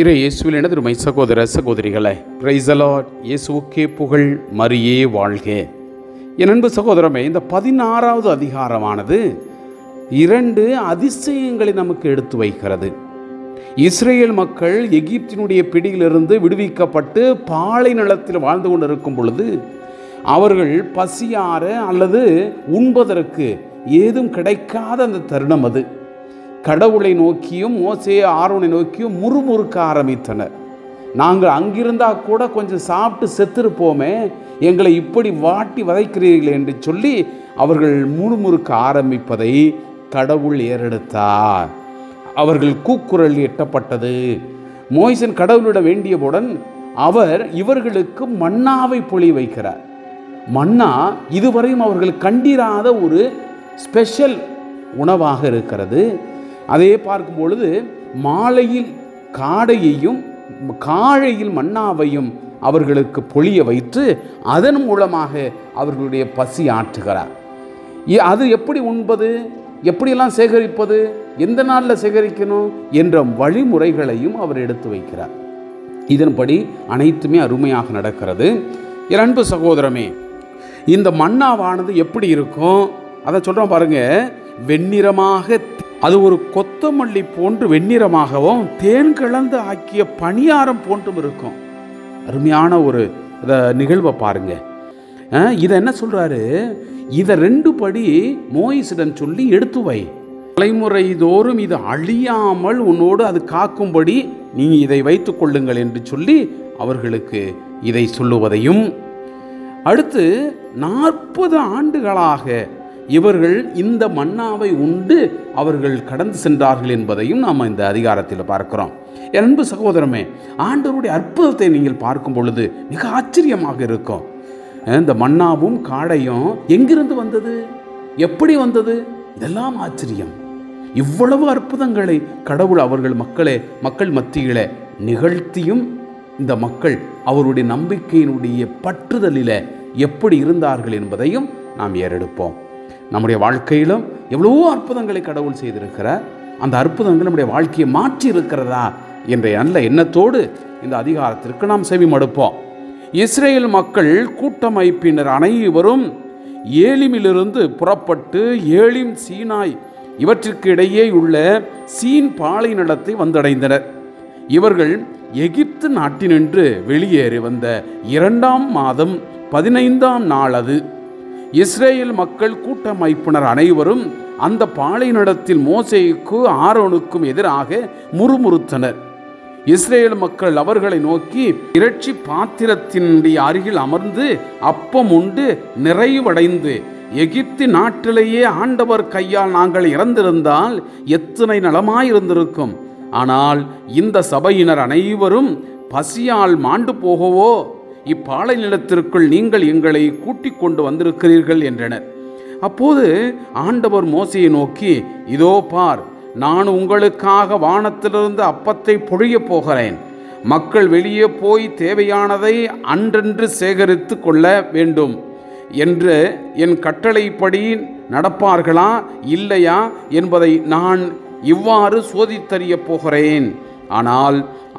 இறை இயேசுவில் எனது சகோதர சகோதரிகளே பிரைசலாட் இயேசுக்கே புகழ் மரியே வாழ்க. என் அன்பு சகோதரமே இந்த பதினாறாவது அதிகாரமானது இரண்டு அதிசயங்களை நமக்கு எடுத்து வைக்கிறது. இஸ்ரேல் மக்கள் எகிப்தினுடைய பிடியிலிருந்து விடுவிக்கப்பட்டு பாலை நிலத்தில் வாழ்ந்து கொண்டிருக்கும் பொழுது அவர்கள் பசியார அல்லது உண்பதற்கு ஏதும் கிடைக்காத அந்த தருணம் அது. கடவுளை நோக்கியும் மோசையை ஆரோனை நோக்கியும் முறுமுறுக்க ஆரம்பித்தனர். நாங்கள் அங்கிருந்தா கூட கொஞ்சம் சாப்பிட்டு செத்துருப்போமே எங்களை இப்படி வாட்டி வதைக்கிறீர்கள் என்று சொல்லி அவர்கள் முறுமுறுக்க ஆரம்பிப்பதை கடவுள் ஏறெடுத்தார். அவர்கள் கூக்குரல் எட்டப்பட்டது. மோய்சன் கடவுளிடம் வேண்டியவுடன் அவர் இவர்களுக்கு மன்னாவை பொழி வைக்கிறார். மன்னா இதுவரையும் அவர்கள் கண்டிராத ஒரு ஸ்பெஷல் உணவாக இருக்கிறது. அதே பார்க்கும் பொழுது மாலையில் காடையையும் காழையில் மன்னாவையும் அவர்களுக்கு பொழிய வைத்து அதன் மூலமாக அவர்களுடைய பசி ஆற்றுகிறார். அது எப்படி உண்பது? எப்படியெல்லாம் சேகரிப்பது? எந்த நாளில் சேகரிக்கணும்? என்ற வழிமுறைகளையும் அவர் எடுத்து வைக்கிறார். இதன்படி அனைத்துமே அருமையாக நடக்கிறது. என் அன்பு சகோதரமே இந்த மன்னாவானது எப்படி இருக்கும்? அதை சொல்கிறோம் பாருங்கள் வெண்ணிறமாக அது ஒரு கொத்தமல்லி போன்று வெண்ணிறமாகவும் தேன் கலந்து ஆக்கிய பணியாரம் போன்றும் இருக்கும். அருமையான ஒரு இதை நிகழ்வை பாருங்க. இதை என்ன சொல்றாரு? இதை ரெண்டு படி மோயிசிடம் சொல்லி எடுத்து வை. தலைமுறை தோறும் இது அழியாமல் உன்னோடு அது காக்கும்படி நீ இதை வைத்துக் கொள்ளுங்கள் என்று சொல்லி அவர்களுக்கு இதை சொல்லுவதையும். அடுத்து நாற்பது ஆண்டுகளாக இவர்கள் இந்த மன்னாவை உண்டு அவர்கள் கடந்து சென்றார்கள் என்பதையும் நாம் இந்த அதிகாரத்தில் பார்க்கிறோம். என் அன்பு சகோதரமே ஆண்டவருடைய அற்புதத்தை நீங்கள் பார்க்கும் பொழுது மிக ஆச்சரியமாக இருக்கும். இந்த மன்னாவும் காடையும் எங்கிருந்து வந்தது? எப்படி வந்தது? இதெல்லாம் ஆச்சரியம். இவ்வளவு அற்புதங்களை கடவுள் அவர்கள் மக்களே மக்கள் மத்தியிலே நிகழ்த்தியும் இந்த மக்கள் அவருடைய நம்பிக்கையினுடைய பற்றுதலில் எப்படி இருந்தார்கள் என்பதையும் நாம் ஏறெடுப்போம். நம்முடைய வாழ்க்கையிலும் எவ்வளவோ அற்புதங்களை கடவுள் செய்திருக்கிறார். அந்த அற்புதங்கள் நம்முடைய வாழ்க்கையை மாற்றி இருக்கிறதா என்ற நல்ல எண்ணத்தோடு இந்த அதிகாரத்திற்கு நாம் செவி மடுப்போம் இஸ்ரேல் மக்கள் கூட்டமைப்பினர் அனைவரும் ஏலிமிலிருந்து புறப்பட்டு ஏலிம் சீனாய் இவற்றிற்கு இடையே உள்ள சீன் பாலை நிலத்தை வந்தடைந்தனர். இவர்கள் எகிப்து நாட்டினின்று வெளியேறி வந்த இரண்டாம் மாதம் பதினைந்தாம் நாள் அது இஸ்ரேல் மக்கள் கூட்டமைப்பினர் அனைவரும் அந்த பாலைநடத்தில் மோசேக்கு ஆரோனுக்கும் எதிராக முறுமுறுத்தனர். இஸ்ரேல் மக்கள் அவர்களை நோக்கி இறைச்சி பாத்திரத்தினுடைய அருகில் அமர்ந்து அப்பம் உண்டு நிறைவடைந்து. எகிப்து நாட்டிலேயே ஆண்டவர் கையால் நாங்கள் இறந்திருந்தால் எத்தனை நலமாயிருந்திருக்கும்? ஆனால் இந்த சபையினர் அனைவரும் பசியால் மாண்டு போகவோ? இப்பாலை நிலத்திற்குள் நீங்கள் எங்களை கூட்டிக் கொண்டு வந்திருக்கிறீர்கள் என்றனர். அப்போது ஆண்டவர் மோசையை நோக்கி இதோ பார் நான் உங்களுக்காக வானத்திலிருந்து அப்பத்தை பொழியப் போகிறேன். மக்கள் வெளியே போய் தேவையானதை அன்றென்று சேகரித்து கொள்ள வேண்டும் என்று என் கட்டளைப்படி நடப்பார்களா இல்லையா என்பதை நான் இவ்வாறு சோதித்தறியப் போகிறேன். ஆனால்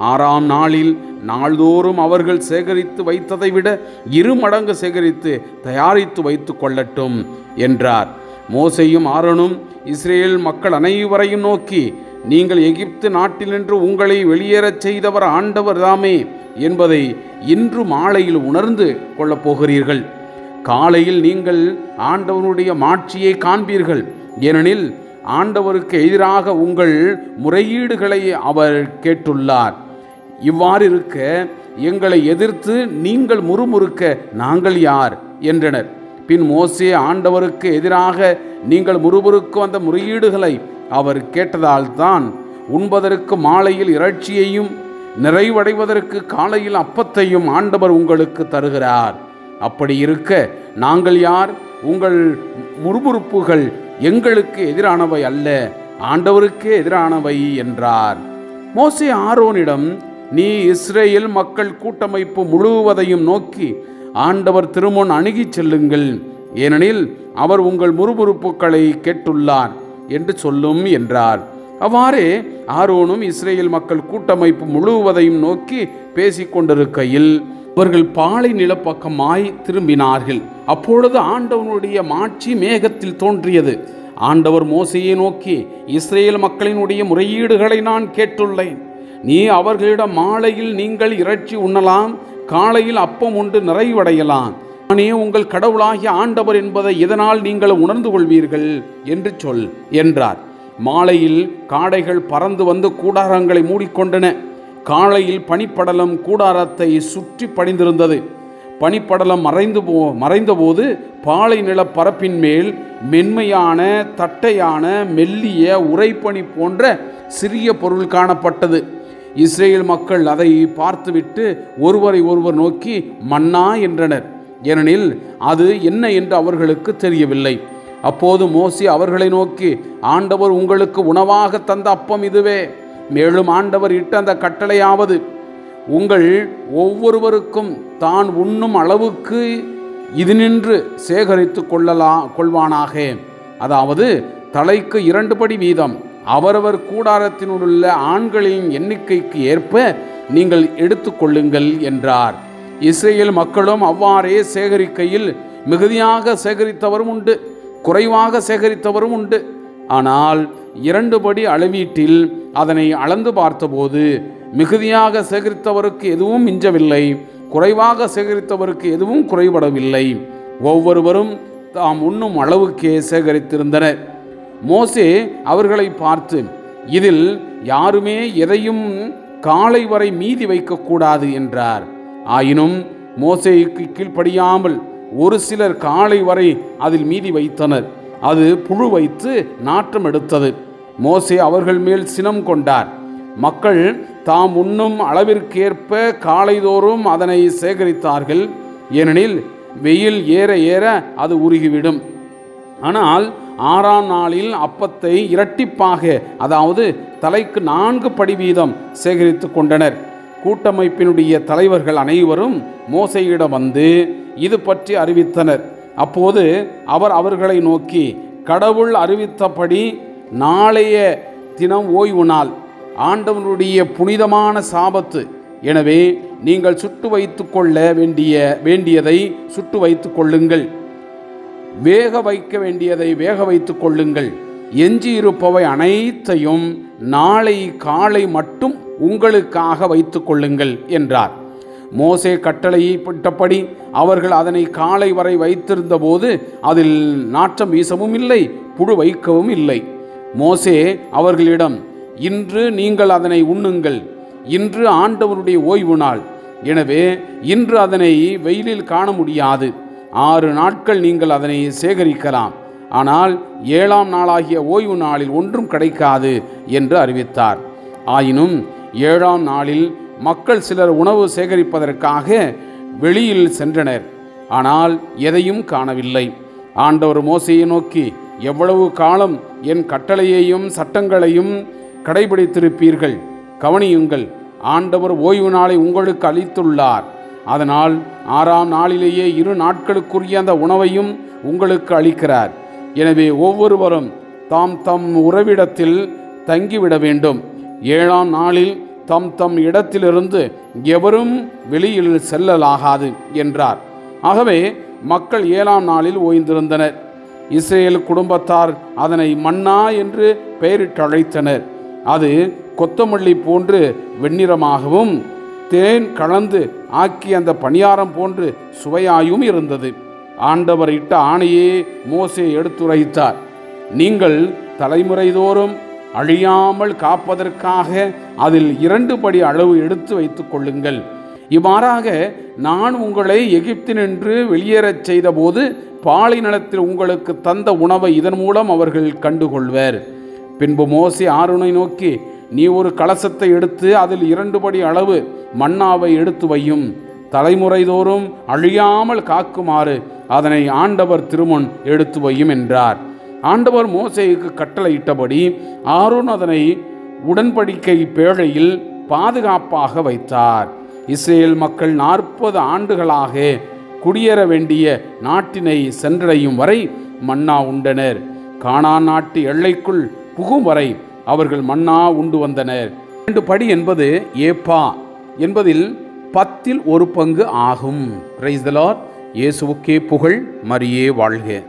ஆறாம் நாளில் நாள்தோறும் அவர்கள் சேகரித்து வைத்ததை விட இரு மடங்கு சேகரித்து தயாரித்து வைத்து கொள்ளட்டும் என்றார். மோசையும் ஆரனும் இஸ்ரேல் மக்கள் அனைவரையும் நோக்கி நீங்கள் எகிப்து நாட்டினின்று உங்களை வெளியேறச் செய்தவர் ஆண்டவர் தாமே என்பதை இன்று மாலையில் உணர்ந்து கொள்ளப் போகிறீர்கள். காலையில் நீங்கள் ஆண்டவனுடைய மாட்சியை காண்பீர்கள். ஏனெனில் ஆண்டவருக்கு எதிராக உங்கள் முறையீடுகளை அவர் கேட்டுள்ளார். இவ்வாறு இருக்க எங்களை எதிர்த்து நீங்கள் முறுமுறுக்க நாங்கள் யார்? என்றனர். பின் மோசே ஆண்டவருக்கு எதிராக நீங்கள் முறுமுறுக்கு வந்த முறையீடுகளை அவர் கேட்டதால் தான் உண்பதற்கு மாலையில் இறைச்சியையும் நிறைவடைவதற்கு காலையில் அப்பத்தையும் ஆண்டவர் உங்களுக்கு தருகிறார். அப்படி இருக்க நாங்கள் யார்? உங்கள் முறுமுறுப்புகள் எங்களுக்கு எதிரானவை அல்ல ஆண்டவருக்கே எதிரானவை என்றார். மோசே ஆரோனிடம் நீ இஸ்ரேல் மக்கள் கூட்டமைப்பு முழுவதையும் நோக்கி ஆண்டவர் திருமுன் அணுகிச் செல்லுங்கள். ஏனெனில் அவர் உங்கள் முறுமுறுப்புகளை கேட்டுள்ளார் என்று சொல்லும் என்றார். அவ்வாறே ஆரோனும் இஸ்ரேல் மக்கள் கூட்டமைப்பு முழுவதையும் நோக்கி பேசிக் கொண்டிருக்கையில் அவர்கள் பாலை நிலப்பக்கமாய் திரும்பினார்கள். அப்பொழுது ஆண்டவனுடைய மாட்சி மேகத்தில் தோன்றியது. ஆண்டவர் மோசையை நோக்கி இஸ்ரேல் மக்களினுடைய முறையீடுகளை நான் கேட்டுள்ளேன். நீ அவர்களிடம் மாலையில் நீங்கள் இறைச்சி உண்ணலாம் காலையில் அப்பம் உண்டு நிறைவடையலாம். நானே உங்கள் கடவுளாகிய ஆண்டவர் என்பதை இதனால் நீங்கள் உணர்ந்து கொள்வீர்கள் என்று சொல் என்றார். மாலையில் காடைகள் பறந்து வந்து கூடாரங்களை மூடிக்கொண்டன. காலையில் பனிப்படலம் கூடாரத்தை சுற்றி பணிந்திருந்தது பனிப்படலம் மறைந்து போ மறைந்தபோது பாலை நிலப்பரப்பின் மேல் மென்மையான தட்டையான மெல்லிய உரைப்பனி போன்ற சிறிய பொருள் காணப்பட்டது. இஸ்ரேல் மக்கள் அதை பார்த்துவிட்டு ஒருவரை ஒருவர் நோக்கி மன்னா என்றனர். ஏனெனில் அது என்ன என்று அவர்களுக்கு தெரியவில்லை. அப்போது மோசி அவர்களை நோக்கி ஆண்டவர் உங்களுக்கு உணவாக தந்த அப்பம் இதுவே. மேலும் ஆண்டவர் இட்ட அந்த கட்டளையாவது உங்கள் ஒவ்வொருவருக்கும் தான் உண்ணும் அளவுக்கு இது நின்று சேகரித்து கொள்ளலா கொள்வானாக. அதாவது தலைக்கு இரண்டு படி வீதம் அவரவர் கூடாரத்தினுள்ள ஆண்களின் எண்ணிக்கைக்கு ஏற்ப நீங்கள் எடுத்துக்கொள்ளுங்கள் என்றார். இஸ்ரேல் மக்களும் அவ்வாறே சேகரிக்கையில் மிகுதியாக சேகரித்தவரும் உண்டு குறைவாக சேகரித்தவரும் உண்டு. ஆனால் இரண்டு படி அளவீட்டில் அதனை அளந்து பார்த்தபோது மிகுதியாக சேகரித்தவருக்கு எதுவும் மிஞ்சவில்லை குறைவாக சேகரித்தவருக்கு எதுவும் குறைபடவில்லை. ஒவ்வொருவரும் தாம் உண்ணும் அளவுக்கே சேகரித்திருந்தனர். மோசே அவர்களை பார்த்து இதில் யாருமே எதையும் காலை வரை மீதி வைக்கக்கூடாது என்றார். ஆயினும் மோசேக்கு கீழ்ப்படியாமல் ஒரு சிலர் காலை வரை அதில் மீதி வைத்தனர். அது புழு வைத்து நாற்றம் எடுத்தது. மோசே அவர்கள் மேல் சினம் கொண்டார். மக்கள் தாம் உண்ணும் அளவிற்கேற்ப காலைதோறும் அதனை சேகரித்தார்கள். ஏனெனில் வெயில் ஏற ஏற அது உருகிவிடும். ஆனால் ஆறாம் நாளில் அப்பத்தை இரட்டிப்பாக அதாவது தலைக்கு நான்கு படி வீதம் சேகரித்து கொண்டனர். கூட்டமைப்பினுடைய தலைவர்கள் அனைவரும் மோசையிடம் வந்து இது பற்றி அறிவித்தனர். அப்போது அவர் அவர்களை நோக்கி கடவுள் அறிவித்தபடி நாளைய தினம் ஓய்வு நாள். ஆண்டவனுடைய புனிதமான சாபத்து. எனவே நீங்கள் சுட்டு வைத்து கொள்ள வேண்டிய வேண்டியதை சுட்டு வைத்து கொள்ளுங்கள். வேக வைக்க வேண்டியதை வேக வைத்து கொள்ளுங்கள். எஞ்சியிருப்பவை அனைத்தையும் நாளை காலை மட்டும் உங்களுக்காக வைத்து கொள்ளுங்கள் என்றார். மோசே கட்டளையை பட்டபடி அவர்கள் அதனை காலை வரை வைத்திருந்த போது அதில் நாற்றம் வீசவும் இல்லை புழு வைக்கவும் இல்லை. மோசே அவர்களிடம் இன்று நீங்கள் அதனை உண்ணுங்கள். இன்று ஆண்டவருடைய ஓய்வு நாள். எனவே இன்று அதனை வெயிலில் காண முடியாது. ஆறு நாட்கள் நீங்கள் அதனை சேகரிக்கலாம். ஆனால் ஏழாம் நாளாகிய ஓய்வு நாளில் ஒன்றும் கிடைக்காது என்று அறிவித்தார். ஆயினும் ஏழாம் நாளில் மக்கள் சிலர் உணவு சேகரிப்பதற்காக வெளியில் சென்றனர். ஆனால் எதையும் காணவில்லை. ஆண்டவர் மோசையை நோக்கி எவ்வளவு காலம் என் கட்டளையையும் சட்டங்களையும் கடைபிடித்திருப்பீர்கள்? கவனியுங்கள் ஆண்டவர் ஓய்வு நாளை உங்களுக்கு அளித்துள்ளார். அதனால் ஆறாம் நாளிலேயே இரு நாட்களுக்குரிய அந்த உணவையும் உங்களுக்கு அளிக்கிறார். எனவே ஒவ்வொருவரும் தாம் தம் உறவிடத்தில் தங்கிவிட வேண்டும். ஏழாம் நாளில் தம் தம் இடத்திலிருந்து எவரும் வெளியில் செல்லலாகாது என்றார். ஆகவே மக்கள் ஏழாம் நாளில் ஓய்ந்திருந்தனர். இஸ்ரேல் குடும்பத்தார் அதனை மன்னா என்று பெயரிட்டழைத்தனர். அது கொத்தமல்லி போன்று வெண்ணிறமாகவும் தேன் கலந்து ஆக்கி அந்த பணியாரம் போன்று சுவையாயும் இருந்தது. ஆண்டவர் இட்ட ஆணையே மோசே எடுத்துரைத்தார். நீங்கள் தலைமுறைதோறும் அழியாமல் காப்பதற்காக அதில் இரண்டு படி அளவு எடுத்து வைத்துக் கொள்ளுங்கள். இவ்வாறாக நான் உங்களை எகிப்தினின்று வெளியேறச் செய்தபோது பாலை நிலத்தில் உங்களுக்கு தந்த உணவை இதன் மூலம் அவர்கள் கண்டுகொள்வர். பின்பு மோசி ஆறுனை நோக்கி நீ ஒரு கலசத்தை எடுத்து அதில் இரண்டு படி அளவு மன்னாவை எடுத்து வையும். தலைமுறைதோறும் அழியாமல் காக்குமாறு அதனை ஆண்டவர் திருமன் எடுத்து வையும் என்றார். ஆண்டவர் மோசேக்கு கட்டளையிட்டபடி ஆரோன் அதனை உடன்படிக்கை பேழையில் பாதுகாப்பாக வைத்தார். இஸ்ரேல் மக்கள் நாற்பது ஆண்டுகளாக குடியேற வேண்டிய நாட்டினை சென்றடையும் வரை மன்னா உண்டனர். காணா நாட்டு எல்லைக்குள் புகும் வரை அவர்கள் மன்னா உண்டு வந்தனர். இரண்டு படி என்பது ஏப்பா என்பதில் பத்தில் ஒரு பங்கு ஆகும். பிரைஸ் த இயேசுவுக்கே புகழ் மரியே வாழ்க.